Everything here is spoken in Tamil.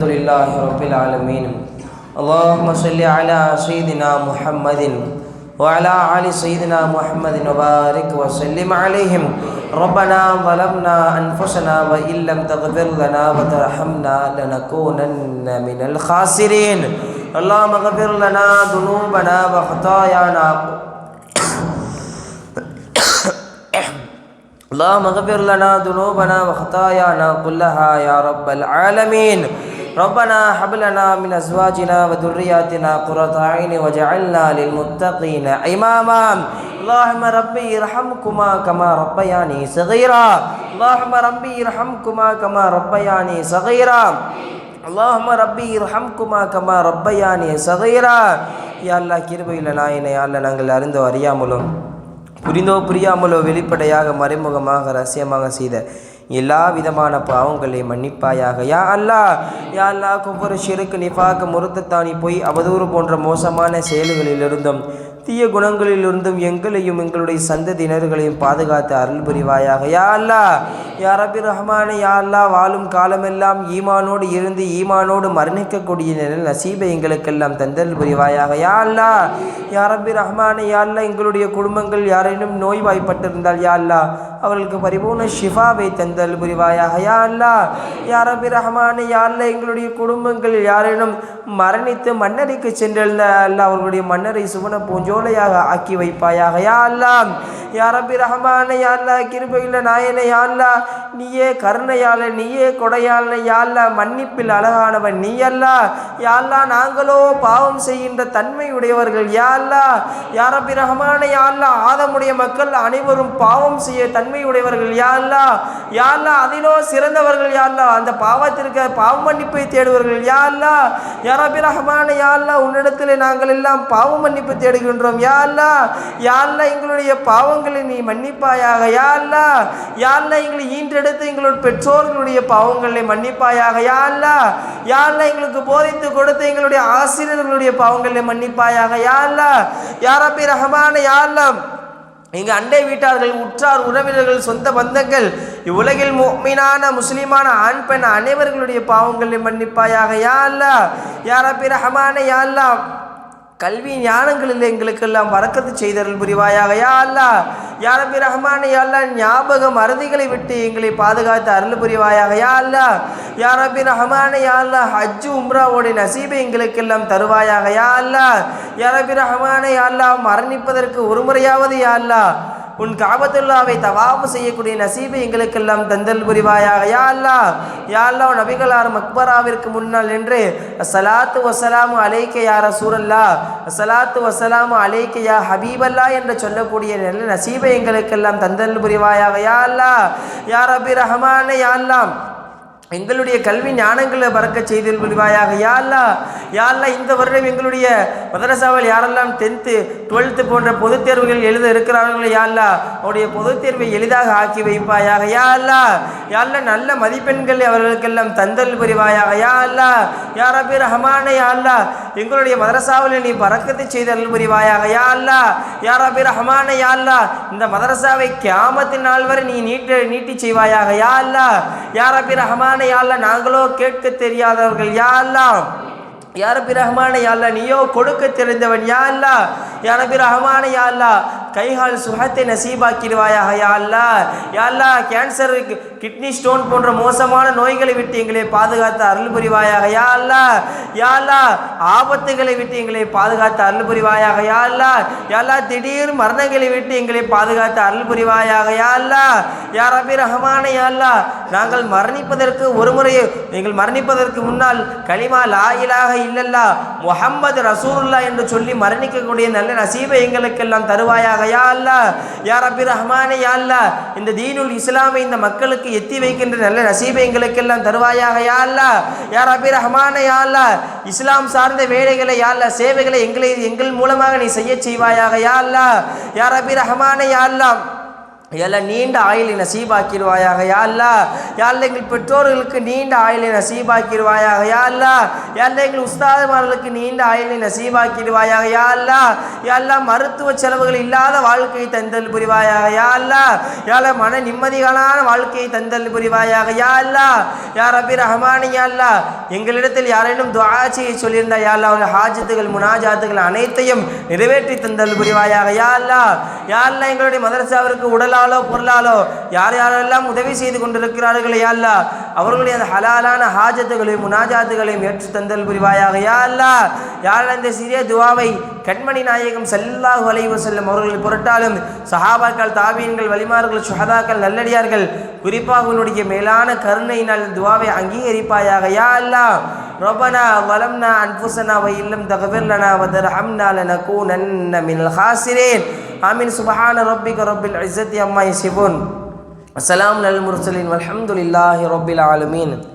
الحمد لله رب العالمين. اللهم صل على سيدنا محمد وعلى آل سيدنا محمد وبارك وسلم عليهم. ربنا ظلمنا أنفسنا وإن لم تغفر لنا وترحمنا لنكونن من الخاسرين. اللهم اغفر لنا ذنوبنا وخطايانا. اللهم اغفر لنا ذنوبنا وخطايانا كلها يا رب العالمين. ربنا هب لنا من ازواجنا وذرياتنا قرة اعين وجعلنا للمتقين اماما اللهم ربي ارحمكما كما ربياني صغيرا اللهم ربي ارحمكما كما ربياني صغيرا اللهم ربي ارحمكما كما ربياني صغيرا يا الله கிருபையில் நாயனை அல்ல நாங்கள் அறிந்தோ அறியாமலும் புரிந்தோ புரியாமலோ வெளிப்படையாக மறைமுகமாக ரகசியமாக செய்த எல்லா விதமான பாவங்களை மன்னிப்பாயாக. யா அல்லா யா அல்லா ஒவ்வொரு ஷிருக்கு நிஃபாக்கு முருத்தத்தானி போய் அவதூறு போன்ற மோசமான செயல்களிலிருந்தும் தீய குணங்களிலிருந்தும் எங்களையும் எங்களுடைய சந்ததியினர்களையும் பாதுகாத்து அருள் புரிவாயாக. யா அல்லா யா ரபி ரஹ்மான யா அல்லா வாழும் காலமெல்லாம் ஈமானோடு இருந்து ஈமானோடு மரணிக்கக்கூடிய நிலையில் நசீபை எங்களுக்கெல்லாம் தந்தல் புரிவாயாக. யா அல்லா யா ரபி ரஹ்மான யா அல்லா எங்களுடைய குடும்பங்கள் யாரேனும் நோய்வாய்ப்பட்டிருந்தால் யா அல்லா அவர்களுக்கு பரிபூர்ண ஷிஃபாவை தந்தல் புரிவாயாக. யா அல்லா யா ரபி ரஹ்மானே யா அல்லா எங்களுடைய குடும்பங்களில் யாரேனும் மரணித்து மன்னரைக்கு சென்றிருந்த அல்லா அவர்களுடைய மன்னரை சுவன பூஞ்சோலையாக ஆக்கி வைப்பாயாக. யா அல்லா யாரபி ரஹமான யாழ்லா கிருபையில் நாயனை யாழ்லா நீயே கருணையாள நீயே கொடையாள யாழ்லா மன்னிப்பில் அழகானவன் நீ அல்லா யாழ்லா நாங்களோ பாவம் செய்கின்ற தன்மையுடையவர்கள் உடையவர்கள் யாழ்லா யாரபி ரஹமான யாழ்லா ஆதமுடைய மக்கள் அனைவரும் பாவம் செய்ய தன்மையுடையவர்கள் உடையவர்கள் யாழ்லா யாழ்லா அதிலோ சிறந்தவர்கள் யாழ்லா அந்த பாவத்திற்கு பாவ மன்னிப்பை தேடுவர்கள் யாழ்லா யாரபி ரஹமான யாழ்லா உன்னிடத்தில் நாங்கள் எல்லாம் பாவ மன்னிப்பு தேடுகின்றோம் யாழ்லா யாழ்லா எங்களுடைய பாவம் பாவங்களை நீ மன்னிப்பாயாக. யா அல்லா எங்களை ஈன்றெடுத்து எங்களுடைய பெற்றோர்களுடைய பாவங்களை மன்னிப்பாயாக. யா அல்லா எங்களுக்கு போதித்து கொடுத்து எங்களுடைய ஆசிரியர்களுடைய பாவங்களை மன்னிப்பாயாக. யா யாரப்பி ரஹமான யாழ்லாம் ரஹ்மானே எங்கள் அண்டை வீட்டார்கள் உற்றார் உறவினர்கள் சொந்த பந்தங்கள் இவ்வுலகில் மீனான முஸ்லீமான ஆண் பெண் அனைவர்களுடைய பாவங்களை மன்னிப்பாயாக. யா அல்லா யாரப்பி ரஹமான ரஹ்மானே யா அல்லா. கல்வி ஞானங்களில் எங்களுக்கெல்லாம் வரக்கத்து செய்தருள் புரிவாயாக. யா அல்லா யாரபி ரஹ்மான் அல்லா ஞாபக மறதிகளை விட்டு எங்களை பாதுகாத்து அருள் புரிவாயாக. யா அல்லா யாரபி ரஹ்மான் அல்லா ஹஜ்ஜு உம்ராவோடைய நசீபை எங்களுக்கெல்லாம் தருவாயாக. யா அல்லா யாரபி ரஹ்மான் அல்லா மரணிப்பதற்கு ஒரு முறையாவது யா அல்லா உன் காபத்துல்லாவை தவாபு செய்யக்கூடிய நசீபை எங்களுக்கெல்லாம் தந்தல் புரிவாயாக. யா அல்லா யா அல்லா நபிகளார் மக்பராவிற்கு முன்னால் நின்று சலாத்து வசலாமு அலைக்க யா ரசூரல்லா அஸ்ஸலாத்து வசலாமு அலைக்க யா ஹபீபல்லா என்று சொல்லக்கூடிய நல்ல நசீபை எங்களுக்கெல்லாம் தந்தல் புரிவாயாக. யா அல்லா யார் அபி ரஹமான யா அல்லாம் எங்களுடைய கல்வி ஞானங்களை பறக்க செய்தல் புரிவாயாக யாழ்லா யாழ்லா இந்த வருடம் எங்களுடைய மதரசாவில் யாரெல்லாம் டென்த்து டுவெல்த்து போன்ற பொதுத் தேர்வுகள் எழுத இருக்கிறார்களோ யாழ்லா அவருடைய பொதுத் தேர்வை எளிதாக ஆக்கி வைப்பாயாக யா அல்லா யாழ்லா நல்ல மதிப்பெண்கள் அவர்களுக்கெல்லாம் தந்தல் புரிவாயாக யா அல்லா யா ரபி ரஹ்மானே எங்களுடைய மதரசாவில் நீ பறக்கத்தை செய்தல் புரிவாயாக யா அல்லா யா ரபி ரஹ்மானே அல்லா இந்த மதரசாவை கியாமத்தின் நாள் வரை நீ நீட்டி நீட்டி செய்வாயாக யா அல்லா யா ரபி ரஹ்மானே யாழ்ல நாங்களோ கேட்க தெரியாதவர்கள். யாரெல்லாம் யாரபி ரஹ்மான யாழ்லா நீயோ கொடுக்க தெரிந்தவன். யாழ்லா யாரபி ரஹ்மான யாழ்லா கைகால் சுகத்தை நசீபாக்கிடுவாயாக. யா அல்லா யா அல்லா கேன்சர் கிட்னி ஸ்டோன் போன்ற மோசமான நோய்களை விட்டு எங்களை பாதுகாத்து அருள் புரிவாயாக யா அல்லா யா அல்லா ஆபத்துகளை விட்டு எங்களை பாதுகாத்து அருள் புரிவாயாக யா அல்லா யா அல்லா திடீர் மரணங்களை விட்டு எங்களை பாதுகாத்து அருள் புரிவாயாக யா அல்லா யா ரபி ரஹமான யா அல்லா நாங்கள் மரணிப்பதற்கு ஒரு முறை எங்கள் மரணிப்பதற்கு முன்னால் களிமா லாயிலாக இல்லல்லா முஹம்மது ரசூலுல்லா என்று சொல்லி மரணிக்கக்கூடிய நல்ல நசீபை எங்களுக்கெல்லாம் தருவாயாக. யா அல்லா யா ரபி ரஹ்மானே யா அல்லா இந்த தீனுல் இஸ்லாமை இந்த மக்களுக்கு எத்தி வைக்கின்ற நல்ல நசீபை எங்களுக்கெல்லாம் தருவாயாக யா அல்லா யா ரபி ரஹ்மானே யா அல்லா இஸ்லாம் சார்ந்த வேலைகளை யா அல்லா சேவைகளை எங்களை எங்கள் மூலமாக நீ செய்ய செய்வாயாக யா அல்லா யா ரபி ரஹ்மானே யா அல்லா எல்லாம் நீண்ட ஆயிலை நசீபாக்கிடுவாயாக யா அல்லா யா எங்கள் பெற்றோர்களுக்கு நீண்ட ஆயுளை நசீபாக்கிடுவாயாக யா அல்லா யா எங்கள் உஸ்தாதுமார்களுக்கு நீண்ட ஆயிலை நசீபாக்கிடுவாயாக யா அல்லா யா மருத்துவ செலவுகள் இல்லாத வாழ்க்கையை தந்தல் புரிவாயாக யா அல்லா யா மன நிம்மதிகளான வாழ்க்கையை தந்தல் புரிவாயாக யா அல்லா யார் ரபி ரஹமானி யா அல்லா எங்களிடத்தில் யாரேனும் துஆ சொல்லியிருந்தால் சொல்லியிருந்தா யா அல்லா அவருடைய ஹாஜத்துகள் முனாஜாத்துகள் அனைத்தையும் நிறைவேற்றி தந்தல் புரிவாயாக யா அல்லா யா எங்களுடைய மதரசாவிற்கு உடலாலோ பொருளாலோ யார் யாரெல்லாம் உதவி செய்து கொண்டிருக்கிறார்களே யா அல்லா அவர்களுடைய அந்த ஹலாலான ஹாஜத்துகளையும் முனாஜாத்துகளையும் ஏற்று தந்தல் புரிவாயாக யா அல்லா யார் இந்த சிறிய துவாவை கண்மணி நாயகம் ஸல்லல்லாஹு அலைஹி வஸல்லம் அவர்கள் பொருட்டாலும் சஹாபாக்கள் தாபீன்கள் வலிமார்கள் சுஹதாக்கள் நல்லடியார்கள் குறிப்பாக உன்னுடைய மேலான கருணையினால் துவாவை அங்கீகரிப்பாயாக யா அல்லா ربنا ظلمنا أنفسنا وإن لم تغفر لنا وترحمنا لنكونن من الخاسرين آمين سبحان ربك رب العزة عما يصفون السلام على المرسلين والحمد لله رب العالمين